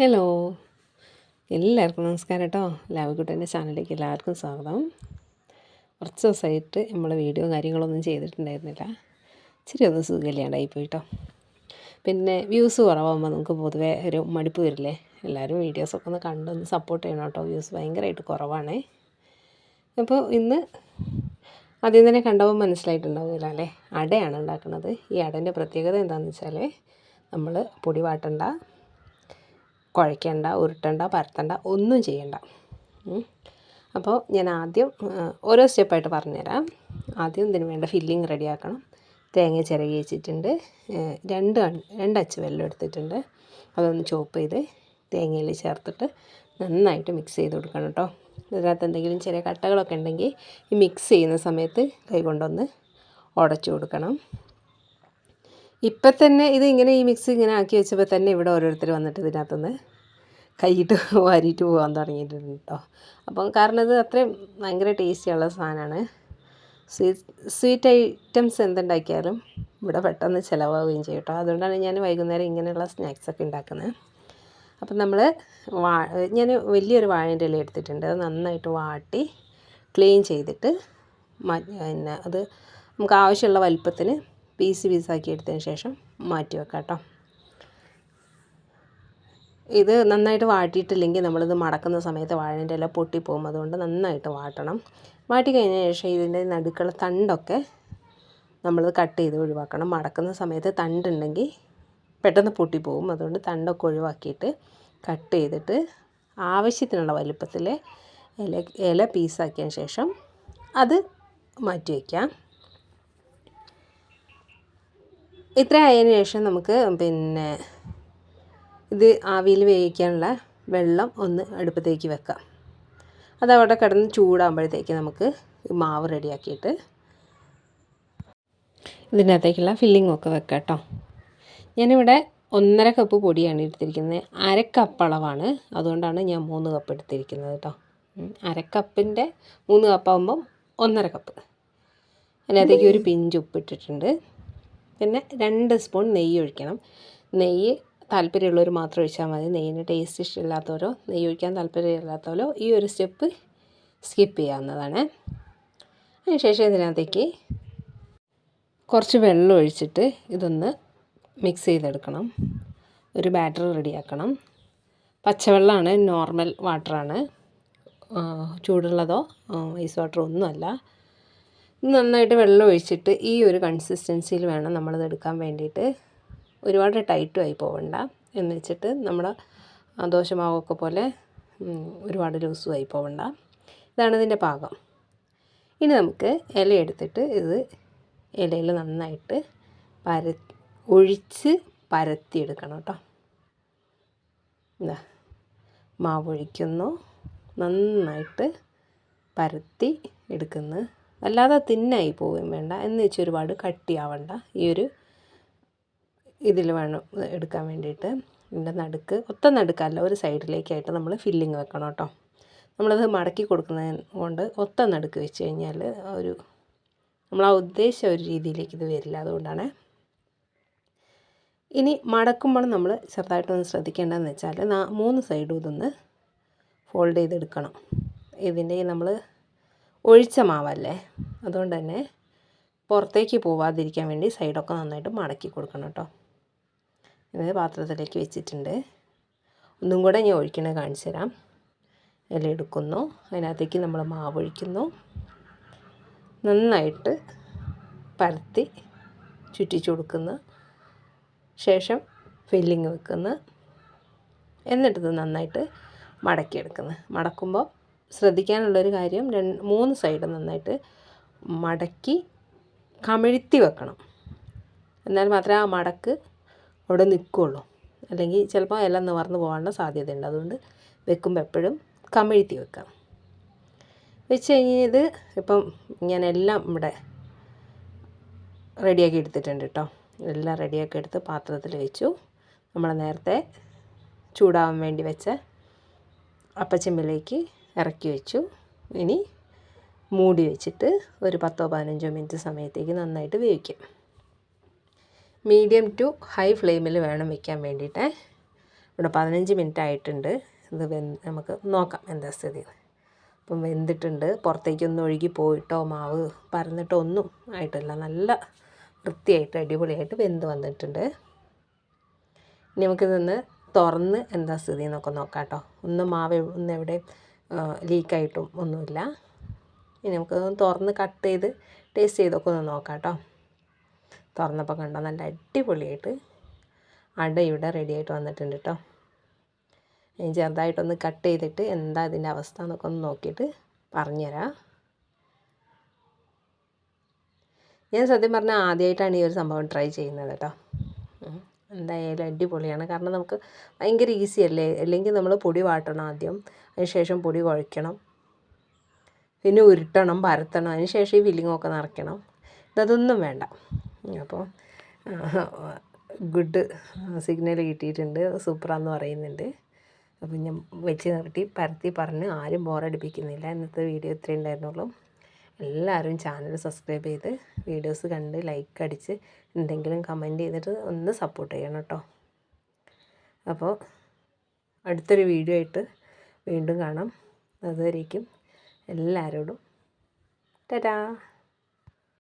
Hello എല്ലാവർക്കും നമസ്കാരം കേട്ടോ. ലാവിക്കുട്ടന്റെ ചാനലിലേക്ക് എല്ലാവർക്കും സ്വാഗതം. കുറച്ച് ദിവസമായിട്ട് നമ്മൾ വീഡിയോ കാര്യങ്ങളൊന്നും ചെയ്തിട്ടുണ്ടായിരുന്നില്ല. ഇച്ചിരി ഒന്ന് സുഖമില്ലാണ്ടായി പോയിട്ടോ പിന്നെ വ്യൂസ് കുറവാകുമ്പോൾ നമുക്ക് പൊതുവേ ഒരു മടുപ്പ് വരില്ലേ? എല്ലാവരും വീഡിയോസൊക്കെ ഒന്ന് കണ്ടൊന്ന് സപ്പോർട്ട് ചെയ്യണം കേട്ടോ. വ്യൂസ് ഭയങ്കരമായിട്ട് കുറവാണേ. അപ്പോൾ ഇന്ന് ആദ്യം തന്നെ കണ്ടപ്പോൾ മനസ്സിലായിട്ടുണ്ടാവില്ല അല്ലേ? അടയാണ് ഉണ്ടാക്കുന്നത്. ഈ അടേന്റെ പ്രത്യേകത എന്താണെന്ന് വെച്ചാൽ നമ്മൾ പൊടി വാട്ടണ്ട. കുഴയ്ക്കണ്ട ഉരുട്ടണ്ട പരത്തണ്ട ഒന്നും ചെയ്യണ്ട. അപ്പോൾ ഞാൻ ആദ്യം ഓരോ സ്റ്റെപ്പായിട്ട് പറഞ്ഞുതരാം. ആദ്യം ഇതിന് വേണ്ട ഫില്ലിങ് റെഡിയാക്കണം തേങ്ങ ചിരകി വെച്ചിട്ടുണ്ട്. രണ്ട് രണ്ടച്ച് വെള്ളം എടുത്തിട്ടുണ്ട്. അതൊന്ന് ചോപ്പ് ചെയ്ത് തേങ്ങയിൽ ചേർത്തിട്ട് നന്നായിട്ട് മിക്സ് ചെയ്ത് കൊടുക്കണം കേട്ടോ. ഇതിനകത്ത് എന്തെങ്കിലും ചെറിയ കട്ടകളൊക്കെ ഉണ്ടെങ്കിൽ ഈ മിക്സ് ചെയ്യുന്ന സമയത്ത് കൈ കൊണ്ടൊന്ന് ഉടച്ചു കൊടുക്കണം. ഇപ്പം തന്നെ ഇത് ഇങ്ങനെ ഈ മിക്സ് ഇങ്ങനെ ആക്കി വെച്ചപ്പോൾ തന്നെ ഇവിടെ ഓരോരുത്തർ വന്നിട്ട് ഇതിനകത്തുനിന്ന് കൈയിട്ട് വാരിയിട്ട് പോകാൻ തുടങ്ങിയിട്ടുണ്ട് കേട്ടോ അപ്പം കാരണം ഇത് അത്രയും ഭയങ്കര ടേസ്റ്റിയുള്ള സാധനമാണ് സ്വീറ്റ് സ്വീറ്റ് ഐറ്റംസ് എന്തുണ്ടാക്കിയാലും ഇവിടെ പെട്ടെന്ന് ചിലവാകുകയും ചെയ്യും കേട്ടോ അതുകൊണ്ടാണ് ഞാൻ വൈകുന്നേരം ഇങ്ങനെയുള്ള സ്നാക്സൊക്കെ ഉണ്ടാക്കുന്നത് അപ്പം നമ്മൾ വാ ഞാൻ വലിയൊരു വാഴേന്റെ ഇല എടുത്തിട്ടുണ്ട്. അത് നന്നായിട്ട് വാട്ടി ക്ലീൻ ചെയ്തിട്ട് പിന്നെ അത് നമുക്ക് ആവശ്യമുള്ള വലിപ്പത്തിന് പീസ് പീസാക്കി എടുത്തതിന് ശേഷം മാറ്റി വെക്കാം കേട്ടോ. ഇത് നന്നായിട്ട് വാട്ടിയിട്ടില്ലെങ്കിൽ നമ്മളിത് മടക്കുന്ന സമയത്ത് വാഴേന്റെ ഇല പൊട്ടിപ്പോകും അതുകൊണ്ട് നന്നായിട്ട് വാട്ടണം. വാട്ടി കഴിഞ്ഞ ശേഷം ഇതിന്റെ നടുക്കുള്ള തണ്ടൊക്കെ നമ്മൾ കട്ട് ചെയ്ത് ഒഴിവാക്കണം. മടക്കുന്ന സമയത്ത് തണ്ടുണ്ടെങ്കിൽ പെട്ടെന്ന് പൊട്ടിപ്പോകും അതുകൊണ്ട് തണ്ടൊക്കെ ഒഴിവാക്കിയിട്ട് കട്ട് ചെയ്തിട്ട് ആവശ്യത്തിനുള്ള വലുപ്പത്തിൽ ഇല ഇല പീസാക്കിയതിന് ശേഷം അത് മാറ്റി വയ്ക്കാം ഇത്ര ആയതിനു ശേഷം നമുക്ക് പിന്നെ ഇത് ആവിയിൽ വേവിക്കാനുള്ള വെള്ളം ഒന്ന് അടുപ്പത്തേക്ക് വെക്കാം. അതവിടെ കിടന്ന് ചൂടാകുമ്പോഴത്തേക്ക് നമുക്ക് മാവ് റെഡിയാക്കിയിട്ട് ഇതിനകത്തേക്കുള്ള ഫില്ലിംഗ് ഒക്കെ വെക്കാം കേട്ടോ. ഞാനിവിടെ ഒന്നര കപ്പ് പൊടിയാണ് എടുത്തിരിക്കുന്നത്. അരക്കപ്പ് അളവാണ്. അതുകൊണ്ടാണ് ഞാൻ മൂന്ന് കപ്പ് എടുത്തിരിക്കുന്നത് കേട്ടോ. അരക്കപ്പിന്റെ മൂന്ന് കപ്പാകുമ്പം ഒന്നര കപ്പ്. അതിനകത്തേക്ക് ഒരു പിഞ്ച് ഉപ്പിട്ടിട്ടുണ്ട്. പിന്നെ രണ്ട് സ്പൂൺ നെയ്യ് ഒഴിക്കണം. നെയ്യ് താല്പര്യമുള്ളവർ മാത്രം ഒഴിച്ചാൽ മതി. നെയ്യിന് ടേസ്റ്റ് ഇഷ്ടമില്ലാത്തവരോ നെയ്യ് ഒഴിക്കാൻ താല്പര്യമില്ലാത്തവരോ ഈ ഒരു സ്റ്റെപ്പ് സ്കിപ്പ് ചെയ്യാവുന്നതാണ്. അതിനുശേഷം ഇതിനകത്തേക്ക് കുറച്ച് വെള്ളം ഒഴിച്ചിട്ട് ഇതൊന്ന് മിക്സ് ചെയ്തെടുക്കണം. ഒരു ബാറ്റർ റെഡിയാക്കണം. പച്ചവെള്ളമാണ് നോർമൽ വാട്ടറാണ് ചൂടുള്ളതോ ഐസ് വാട്ടറോ ഒന്നുമല്ല. നന്നായിട്ട് വെള്ളം ഒഴിച്ചിട്ട് ഈ ഒരു കൺസിസ്റ്റൻസിയിൽ വേണം നമ്മളത് എടുക്കാൻ വേണ്ടിയിട്ട്. ഒരുപാട് ടൈറ്റും ആയി പോവണ്ട. എന്ന് വെച്ചിട്ട് നമ്മുടെ ദോശമാവൊക്കെ പോലെ ഒരുപാട് ലൂസും ആയി പോവണ്ട. ഇതാണ് ഇതിന്റെ പാകം. ഇനി നമുക്ക് ഇല എടുത്തിട്ട് ഇത് ഇലയിൽ നന്നായിട്ട് പര ഒഴിച്ച് പരത്തിയെടുക്കണം കേട്ടോ. എന്താ മാവൊഴിക്കുന്നു നന്നായിട്ട് പരത്തി എടുക്കുന്നു. അല്ലാതെ തിന്നായി പോവുകയും വേണ്ട. എന്ന് വെച്ച് ഒരുപാട് കട്ടിയാവണ്ട. ഈ ഒരു ഇതിൽ വേണം എടുക്കാൻ വേണ്ടിയിട്ട്. ഇതിന്റെ നടുക്ക് ഒത്ത നടുക്കല്ല ഒരു സൈഡിലേക്കായിട്ട് നമ്മൾ ഫില്ലിങ് വെക്കണം കേട്ടോ. നമ്മളത് മടക്കി കൊടുക്കുന്നത് കൊണ്ട് ഒത്ത നടുക്ക് വെച്ച് കഴിഞ്ഞാൽ ഒരു നമ്മൾ ആ ഉദ്ദേശിച്ച ഒരു രീതിയിലേക്ക് ഇത് വരില്ല. അതുകൊണ്ടാണ് ഇനി മടക്കുമ്പോൾ നമ്മൾ ചെറുതായിട്ടൊന്ന് ശ്രദ്ധിക്കേണ്ടതെന്ന് വെച്ചാൽ മൂന്ന് സൈഡും ഇതൊന്ന് ഫോൾഡ് ചെയ്തെടുക്കണം. ഇതിന്റെ നമ്മൾ ഒഴിച്ച മാവല്ലേ? അതുകൊണ്ട് തന്നെ പുറത്തേക്ക് പോവാതിരിക്കാൻ വേണ്ടി സൈഡൊക്കെ നന്നായിട്ട് മടക്കി കൊടുക്കണം കേട്ടോ. ഇത് പാത്രത്തിലേക്ക് വെച്ചിട്ടുണ്ട്. ഒന്നും കൂടെ ഞാൻ ഒഴിക്കണേ കാണിച്ചു തരാം. ഇല എടുക്കുന്നു. അതിനകത്തേക്ക് നമ്മൾ മാവ് ഒഴിക്കുന്നു. നന്നായിട്ട് പരത്തി ചുറ്റിച്ചു കൊടുക്കുന്നു. ശേഷം ഫില്ലിങ് വെക്കുന്നു. എന്നിട്ടിത് നന്നായിട്ട് മടക്കിയെടുക്കുന്നു. മടക്കുമ്പോൾ ശ്രദ്ധിക്കാനുള്ളൊരു കാര്യം രണ്ട് മൂന്ന് സൈഡ് നന്നായിട്ട് മടക്കി കമിഴ്ത്തി വെക്കണം. എന്നാൽ മാത്രമേ ആ മടക്ക് അവിടെ നിൽക്കുകയുള്ളൂ. അല്ലെങ്കിൽ ചിലപ്പോൾ എല്ലാം നിവർന്ന് പോകാനുള്ള സാധ്യതയുണ്ട്. അതുകൊണ്ട് വെക്കുമ്പോൾ എപ്പോഴും കമിഴ്ത്തി വെക്കാം. വെച്ച് കഴിഞ്ഞത് ഇപ്പം ഞാൻ എല്ലാം ഇവിടെ റെഡിയാക്കി എടുത്തിട്ടുണ്ട് കേട്ടോ. എല്ലാം റെഡിയാക്കി എടുത്ത് പാത്രത്തിൽ വെച്ചു. നമ്മൾ നേരത്തെ ചൂടാവാൻ വേണ്ടി വെച്ച അപ്പച്ചെമ്പിലേക്ക് ഇറക്കി വെച്ചു. ഇനി മൂടി വെച്ചിട്ട് ഒരു പത്തോ പതിനഞ്ചോ മിനിറ്റ് സമയത്തേക്ക് നന്നായിട്ട് വേവിക്കാം. മീഡിയം ടു ഹൈ ഫ്ലെയിമിൽ വേണം വെക്കാൻ വേണ്ടിയിട്ട്. ഇവിടെ പതിനഞ്ച് മിനിറ്റ് ആയിട്ടുണ്ട്. ഇത് വെന്ത് നമുക്ക് നോക്കാം എന്താ സ്ഥിതി. അപ്പം വെന്തിട്ടുണ്ട്. പുറത്തേക്കൊന്നും ഒഴുകി പോയിട്ടോ മാവ് പരന്നിട്ടോ ഒന്നും ആയിട്ടില്ല. നല്ല വൃത്തിയായിട്ട് അടിപൊളിയായിട്ട് വെന്ത് വന്നിട്ടുണ്ട്. ഇനി നമുക്കിതൊന്ന് തുറന്ന് എന്താ സ്ഥിതി എന്നൊക്കെ നോക്കാം കേട്ടോ. ഒന്ന് മാവ് ഒന്ന് എവിടെ ലീക്കായിട്ടും ഒന്നുമില്ല. ഇനി നമുക്കൊന്ന് തുറന്ന് കട്ട് ചെയ്ത് ടേസ്റ്റ് ചെയ്തൊക്കെ ഒന്ന് നോക്കാം കേട്ടോ തുറന്നപ്പോൾ കണ്ടോ നല്ല അടിപൊളിയായിട്ട് അട ഇവിടെ റെഡിയായിട്ട് വന്നിട്ടുണ്ട് കേട്ടോ ഇനി ചെറുതായിട്ടൊന്ന് കട്ട് ചെയ്തിട്ട് എന്താ ഇതിന്റെ അവസ്ഥ എന്നൊക്കെ ഒന്ന് നോക്കിയിട്ട് പറഞ്ഞുതരാം. ഞാൻ സത്യം പറഞ്ഞാൽ ആദ്യമായിട്ടാണ് ഈ ഒരു സംഭവം ട്രൈ ചെയ്യുന്നത് കേട്ടോ എന്തായാലും അടിപൊളിയാണ്. കാരണം നമുക്ക് ഭയങ്കര ഈസി അല്ലേ? അല്ലെങ്കിൽ നമ്മൾ പൊടി വാട്ടണം ആദ്യം. അതിന് ശേഷം പൊടി കുഴയ്ക്കണം. പിന്നെ ഉരുട്ടണം പരത്തണം. അതിന് ശേഷം ഈ ഫില്ലിങ്ങൊക്കെ നിറയ്ക്കണം. ഇതൊന്നും വേണ്ട. അപ്പോൾ ഗുഡ് സിഗ്നൽ കിട്ടിയിട്ടുണ്ട്. സൂപ്പറാന്ന് പറയുന്നുണ്ട്. അപ്പം ഞാൻ വെച്ച് നിർത്തി പരത്തി പറഞ്ഞ് ആരും ബോറടിപ്പിക്കുന്നില്ല ഇന്നത്തെ വീഡിയോ ഇത്രയേ ഉണ്ടായിരുന്നുള്ളൂ. എല്ലാവരും ചാനൽ സബ്സ്ക്രൈബ് ചെയ്ത് വീഡിയോസ് കണ്ട് ലൈക്ക് അടിച്ച് എന്തെങ്കിലും കമന്റ് ചെയ്തിട്ട് ഒന്ന് സപ്പോർട്ട് ചെയ്യണം കേട്ടോ. അപ്പോൾ അടുത്തൊരു വീഡിയോ ആയിട്ട് വീണ്ടും കാണാം. അതുവരേക്കും എല്ലാവരോടും. ടാറ്റാ.